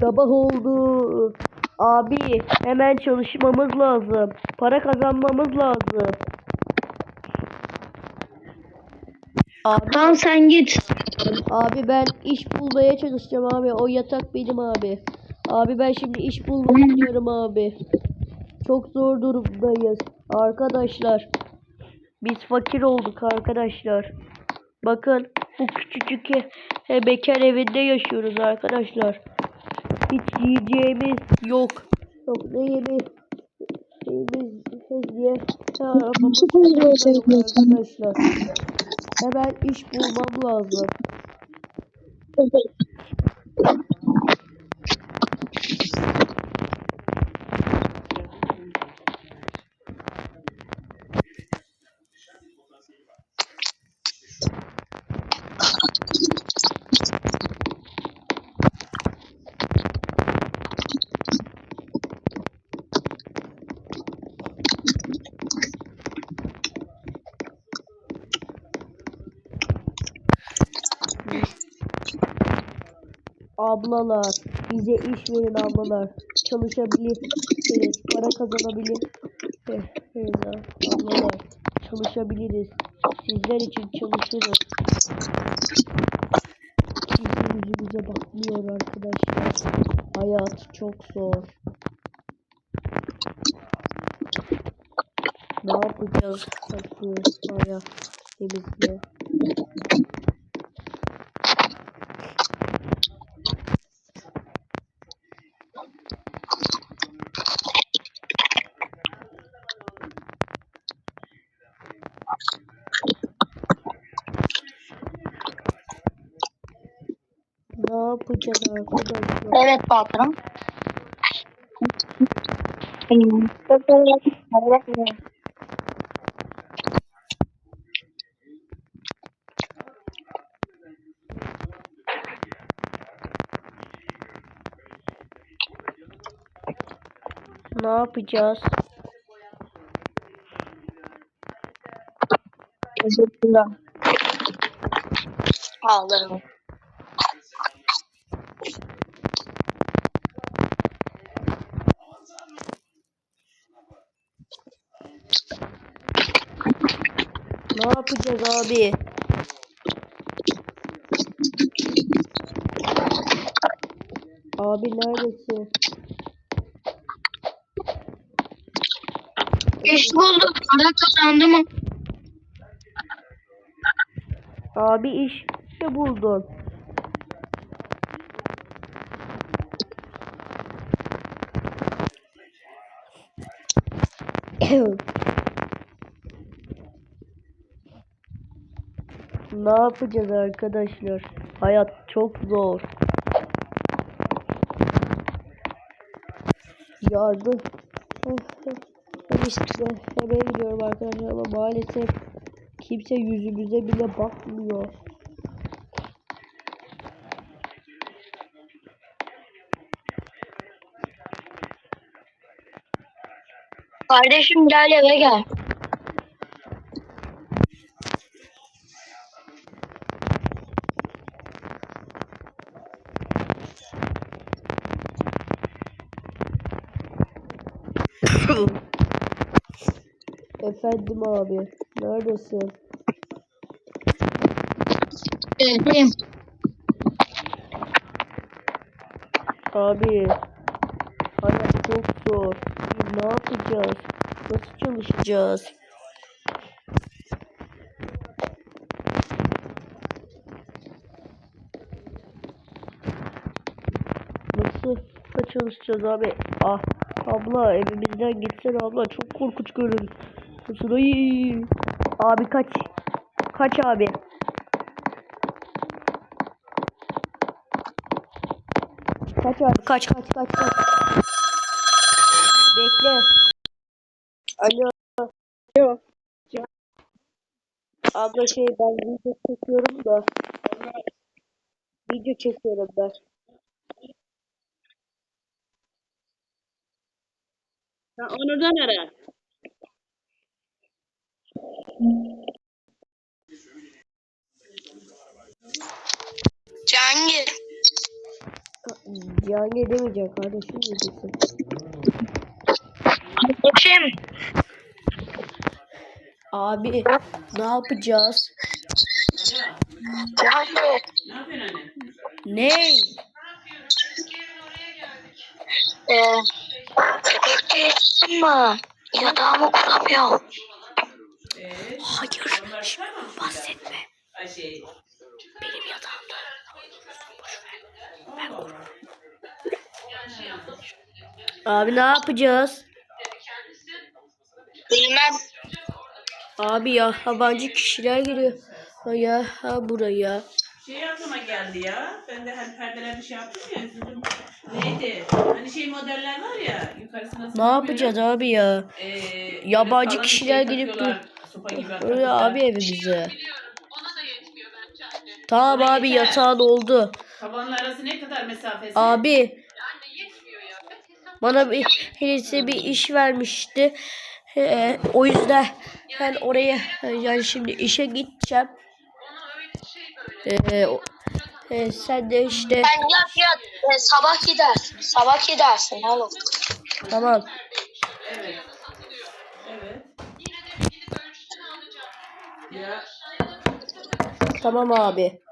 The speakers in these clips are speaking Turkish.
Sabah oldu. Abi hemen çalışmamız lazım. Para kazanmamız lazım. Abi, Tamam sen git. abi ben iş bulmaya çalışacağım abi. O yatak benim abi. Abi ben şimdi iş bulmak istiyorum abi. Çok zor durumdayız. Arkadaşlar. Biz fakir olduk arkadaşlar. Bakın bu küçücük e- bekar evinde yaşıyoruz arkadaşlar. Hiç yiyeceğimiz yok. Yok ne yemeği şeyimiz şey diye arabamız arkadaşlar. Hemen iş bulmam lazım. Ablalar bize iş verin ablalar. Çalışabiliriz. Para kazanabiliriz. Ablalar çalışabiliriz. Sizler için çalışırız. Bizim yüzümüze bakmıyor arkadaşlar. Hayat çok zor. Ne yapacağız? Bakıyoruz hayat temizle. Ne yapacağız arkadaşlar? Evet patron. Ne yapacağız? Teşekkürler. Ağlarım. Ne yapacağız abi? Abi neredesin? İş bulduk. Para kazandım. Abi iş ne buldun? Ne yapacağız arkadaşlar? Hayat çok zor. Yardım. Ben işte gidiyorum arkadaşlar ama maalesef kimse yüzümüze bile bakmıyor. Kardeşim gel eve gel. Efendim abi, neredesin? Evdeyim. Abi, hayat çok zor. Ne yapacağız? Nasıl çalışacağız? Nasıl çalışacağız abi? Ah, abla evimizden gitsene abla. Çok korkunç görünüyor. Ay. Abi kaç. Kaç abi. Kaç abi kaç kaç kaç kaç. Bekle. Alo. Alo. Abla şey ben video çekiyorum da. Video çekiyorum ben. Ha, Onur'dan ara. Cihangir. Cihangir demeyecek kardeşim diyeceksin. Kardeşim. Abi ne yapacağız? Yani Ne yapıyorsun anne? Ne? e, peki ama yatağımı kuramıyorum. Hayır. mı? bahsetme. Şey. Benim yatağımda. Allah Allah. Abi ne yapacağız? Bilmem. Abi ya yabancı kişiler geliyor. Ha ya ha buraya. Şey aklıma geldi ya. Ben de hani perdelerde şey yaptım ya. Üzüldüm. Neydi? Hani şey modeller var ya. Yukarısına Ne yapacağız abi ya? Ee, Yabancı bir kişiler şey gelip takıyorlar, Sopa gibi Öyle takıyorlar. abi evimize. Tamam abi yatağın oldu. Tavanla arası ne kadar mesafesi? Abi bana bir birisi bir iş vermişti. Ee, o yüzden ben oraya yani şimdi işe gideceğim. Ee, o- e, sen de işte Ben yat yat. E, sabah gidersin. Sabah gidersin oğlum. tamam. Evet. Ya Tamam abi.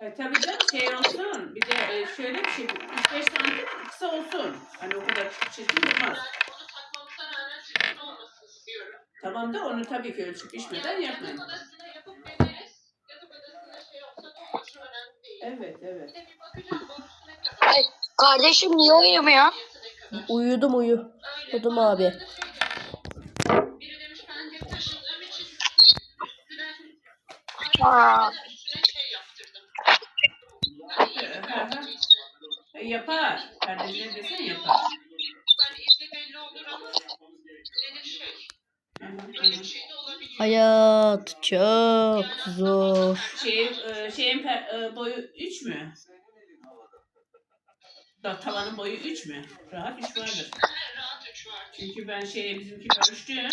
e, tabii canım şey olsun. Bir de e, şöyle bir şey. 3-5 santim kısa olsun. Hani o kadar çirkin olmaz. Tamam da onu tabii ki ölçüp biçmeden yapmayın. Evet evet. Ay, kardeşim niye uyumuyor? Uyudum uyu. Uyudum abi. Aa, E, yapar. Kardeşine desen yapar. Hı hı. Hayat çok zor. Şey, e, şeyin per- e, boyu 3 mü? Da tavanın boyu 3 mü? Rahat 3 vardır. Çünkü ben şeye bizimkini ölçtüm. Yani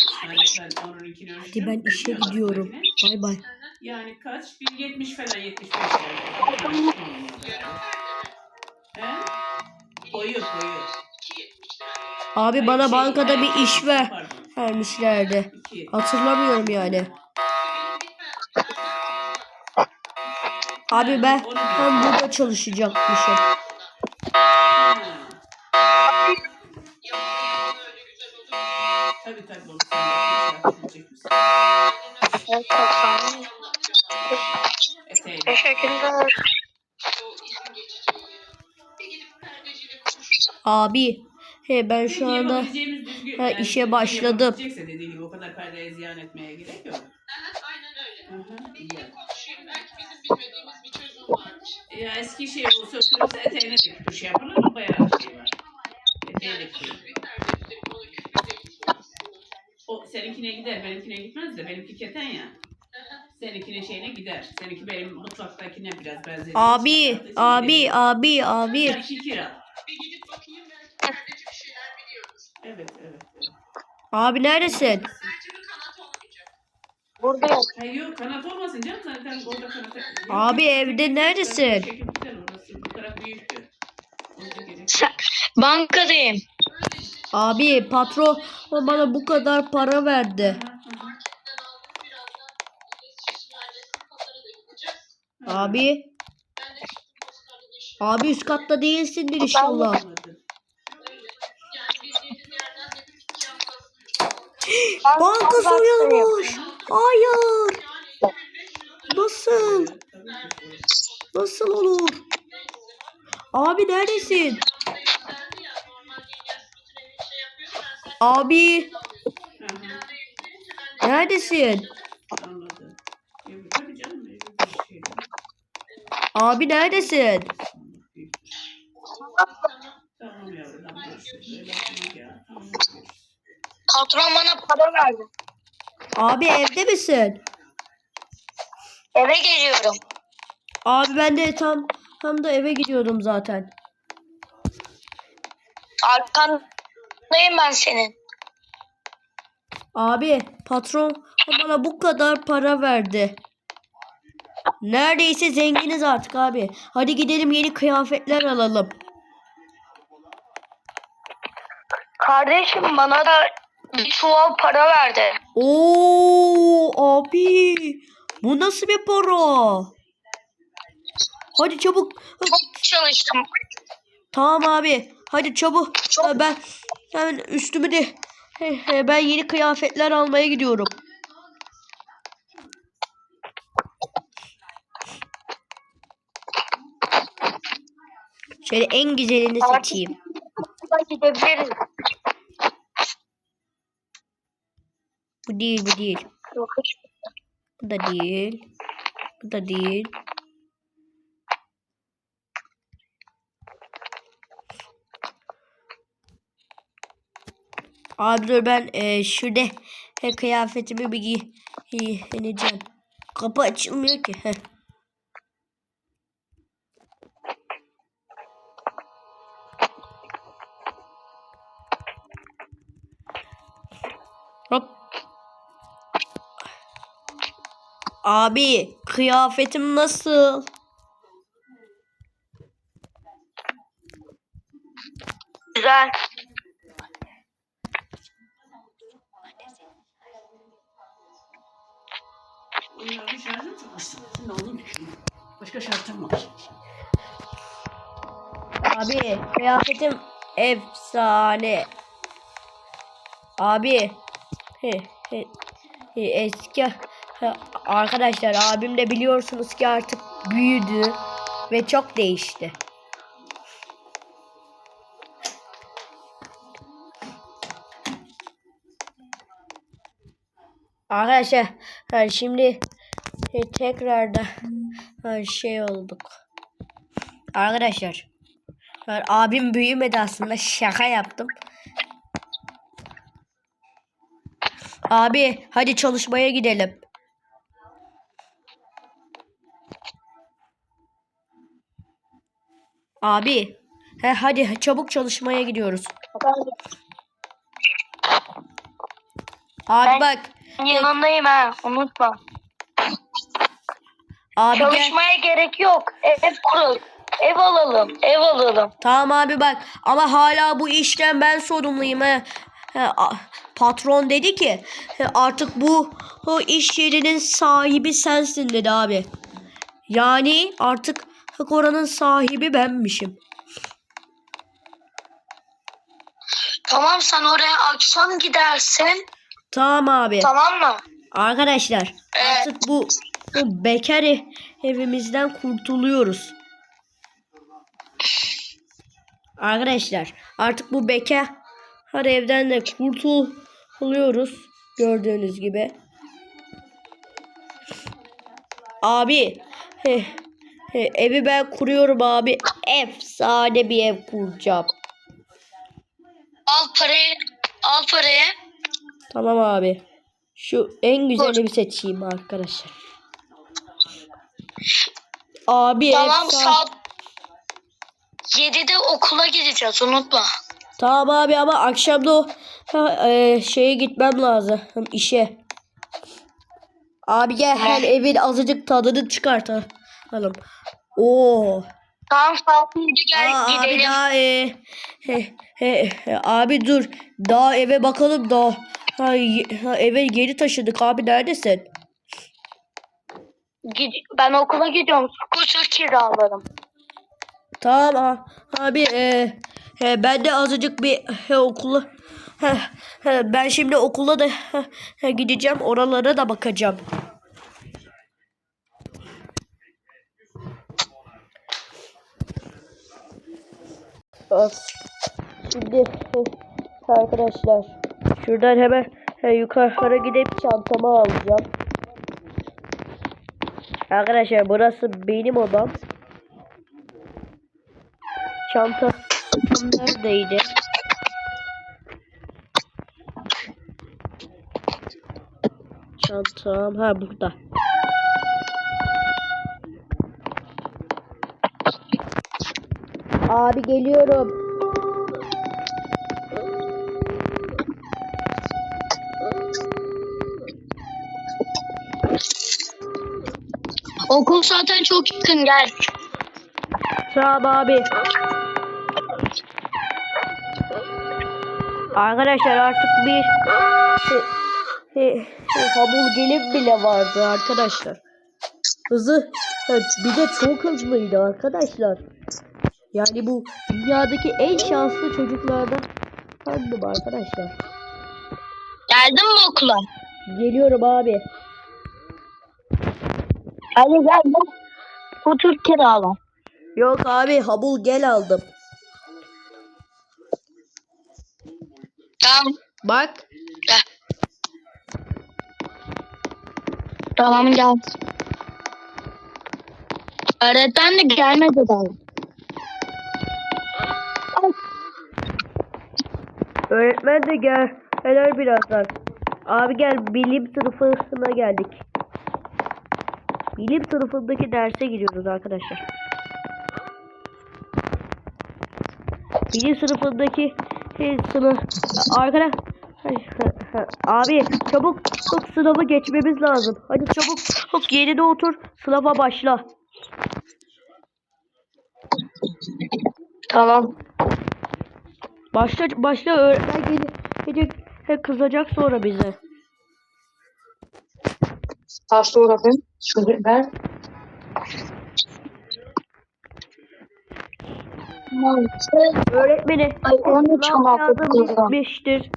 ben onunkini ölçtüm. Hadi ben işe gidiyorum. Bay bay. Yani kaç? 170 falan 75 lira. He? Koyuyor koyuyor. Abi Hayır, bana şey, bankada bir iş ver pardon. vermişlerdi. Hatırlamıyorum yani. Abi ben hem burada çalışacakmışım. Tabii tabii. Evet, 90 Teşekkürler. Abi he ben şu anda ha, işe başladım. gibi o kadar perdeye ziyan etmeye gerek yok. Ya eski şey o sökülürse eteğine de bir şey yaparlar ama bayağı şey var. Eteğe de. O seninkine gider, benimkine gitmez de benimki keten ya. Seninkine şeyine gider. Seninki benim mutfaktakine biraz benzer. abi abi abi abi Bir kira. Evet, evet. abi neredesin? Buradayım. Hayır yok kanat olmasın canım zaten orada kanat. Abi, evde neredesin? Bankadayım. Abi patron bana bu kadar para verdi. Abi abi üst katta değilsindir inşallah. Banka soyulmuş. Hayır. Nasıl? Nasıl olur? Abi neredesin? Abi neredesin? Anladım. Evet, Tabii canım. evet, bir şey. Abi neredesin? Tamam yavrum. görüşürüz. Öyle yapma ya. Tamam, görüşürüz. Patron bana para verdi. Abi evde misin? Eve geliyorum. Abi ben de tam tam da eve gidiyordum zaten. Arkandayım ben senin. Abi patron bana bu kadar para verdi. Neredeyse zenginiz artık abi. Hadi gidelim yeni kıyafetler alalım. Kardeşim bana da bir çuval para verdi. Oo abi. Bu nasıl bir para? Hadi çabuk. Çok çalıştım. Tamam abi. Hadi çabuk. Ha, Ben hemen üstümü de ben yeni kıyafetler almaya gidiyorum. Şöyle en güzelini seçeyim. Gidebiliriz. Bu değil, bu değil. Bu da değil. Bu da değil. Abi dur ben e, şurada e, kıyafetimi bir giy giyineceğim. Kapı açılmıyor ki. Heh. Abi kıyafetim nasıl? Güzel. Bunların şarjı çok açtım. Şimdi onu düşünüyorum. Başka şartım var. Abi kıyafetim efsane. Abi he, he, he, eski arkadaşlar abim de biliyorsunuz ki artık büyüdü ve çok değişti. Arkadaşlar şimdi e, tekrar da şey olduk. Arkadaşlar abim büyümedi aslında şaka yaptım. Abi hadi çalışmaya gidelim. Abi he, hadi çabuk çalışmaya gidiyoruz. Abi Ben- bak Yanındayım ha unutma. abi gel. Çalışmaya gerek yok. Ev kurul. Ev alalım. Ev alalım. Tamam abi bak ama hala bu işten ben sorumluyum he. He, patron dedi ki artık bu, bu iş yerinin sahibi sensin dedi abi. Yani artık oranın sahibi benmişim. Tamam sen oraya akşam gidersin. Tamam abi. Tamam mı? Arkadaşlar Evet. artık bu, bu bekar ev- evimizden kurtuluyoruz. Arkadaşlar artık bu bekar evden de kurtuluyoruz. Gördüğünüz gibi. Abi he, he, evi ben kuruyorum abi. Efsane bir ev kuracağım. Al parayı. Al parayı. Tamam abi. Şu en güzelini bir seçeyim arkadaşlar. Abi Tamam efsane- saat 7'de okula gideceğiz unutma. Tamam abi ama akşam da o ha, e, şeye gitmem lazım işe. Abi gel her evin azıcık tadını çıkartalım. Oo. Tamam saat 7 gel Aa, abi gidelim. daha e, he, he, he, abi dur. Daha eve bakalım daha. Ha, ha, eve geri taşıdık abi neredesin? Gid- ben okula gidiyorum. Scooter kiralarım. Tamam abi e, he, ben de azıcık bir he, okula he, he, ben şimdi okula da he, he, gideceğim oralara da bakacağım. Şimdi arkadaşlar şuradan hemen he, yukarı gidip çantamı alacağım. Arkadaşlar burası benim odam. Çanta neredeydi? Çantam ha burada. Abi geliyorum. Okul zaten çok yakın gel. Tamam abi. Arkadaşlar artık bir he, he, he, hamur gelip bile vardı arkadaşlar. Hızı bir de çok hızlıydı arkadaşlar. Yani bu dünyadaki en şanslı çocuklardan sandım arkadaşlar. Geldin mi okula? Geliyorum abi. Hadi gel gel. Otur kirala. Yok abi habul gel aldım. Tamam. Bak. Gel. Tamam gel. Öğretmen de gelmedi daha. Öğretmen de gel. Helal birazdan. Abi gel bilim sınıfına geldik. Bilim sınıfındaki derse giriyoruz arkadaşlar. Bilim sınıfındaki şey, sınıf arkadaş abi çabuk çabuk sınavı geçmemiz lazım. Hadi çabuk çabuk yerine otur sınava başla. Tamam. Başla başla öğretmen gelecek, he, kızacak sonra bize. Hasta uğrafın. Şunu ver. Öğretmeni Ay, onu haklısın. bitmiştir.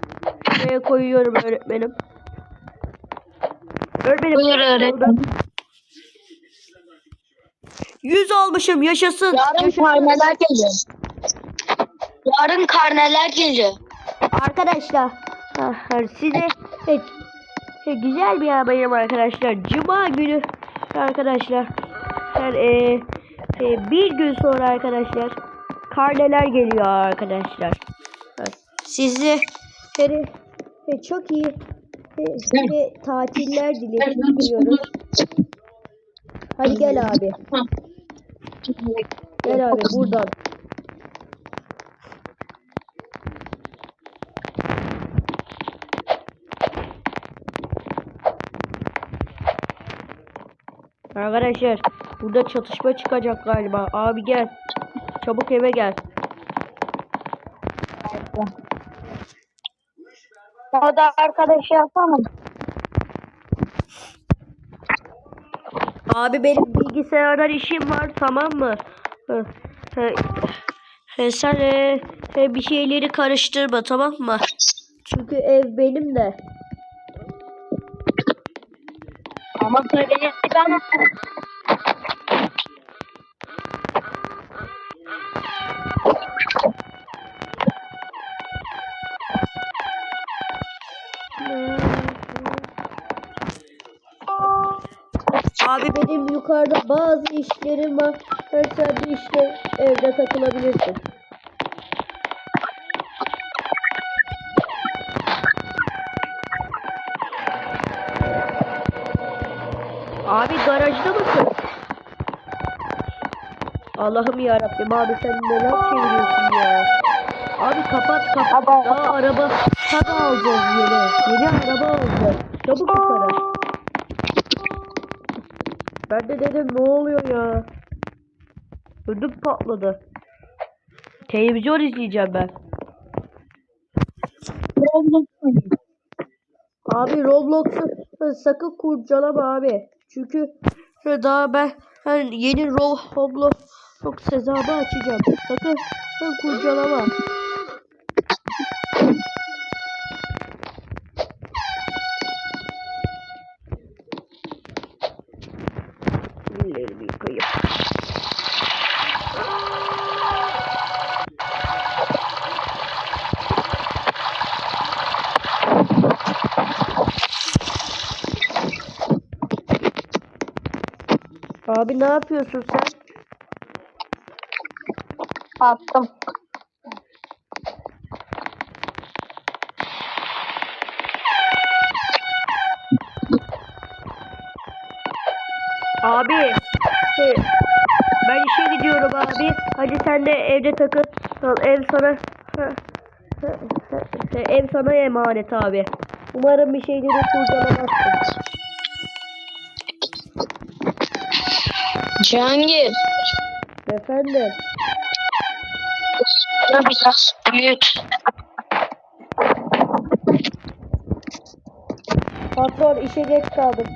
Buraya koyuyorum öğretmenim. Öğretmenim. Buyur öğretmenim. 100 almışım yaşasın. Yarın yaşasın. geliyor. Yarın karneler geliyor. Arkadaşlar ah, size evet, güzel bir haberim arkadaşlar. Cuma günü arkadaşlar her e, e, bir gün sonra arkadaşlar karneler geliyor arkadaşlar. Size her, e, çok iyi e, size tatiller diliyoruz. Hadi gel abi. Gel abi buradan. Arkadaşlar burada çatışma çıkacak galiba. Abi gel. Çabuk eve gel. O da arkadaşı yapamam. Abi benim bilgisayardan işim var tamam mı? Hı, hı, hı, Sen e, e, bir şeyleri karıştırma tamam mı? Çünkü ev benim de. Ama söyleyeceğim. Abi benim yukarıda bazı işlerim var. Sen de işte evde takılabilirsin. Abi garajda mısın? Allah'ım ya Rabbim abi sen neler çeviriyorsun ya? Abi kapat kapat. Daha araba tadı alacağız yeni. Yeni araba alacağız. Çabuk yukarı. Ben de dedim ne oluyor ya? Ödüm patladı. Televizyon izleyeceğim ben. Abi Roblox'u sakın kurcalama abi. Çünkü daha ben ben yeni Ro- Roblox hesabı açacağım. Sakın sakın kurcalama. Ne yapıyorsun sen? Attım. Abi şey, ben işe gidiyorum abi. Hadi sen de evde takıl. Ev sana ev sana emanet abi. Umarım bir şeyleri kurcalamazsın. Cihangir. Efendim. Ya biraz büyüt. Patron işe geç kaldım.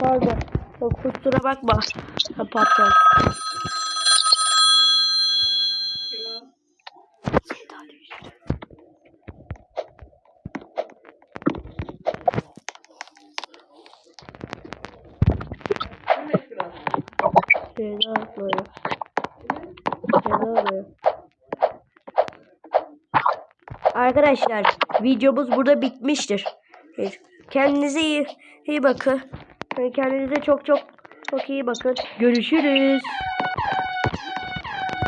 Pardon. Kusura bakma. Ha, patron. Fena böyle. Fena böyle. Arkadaşlar videomuz burada bitmiştir. Kendinize iyi, iyi bakın. Kendinize çok çok çok iyi bakın. Görüşürüz.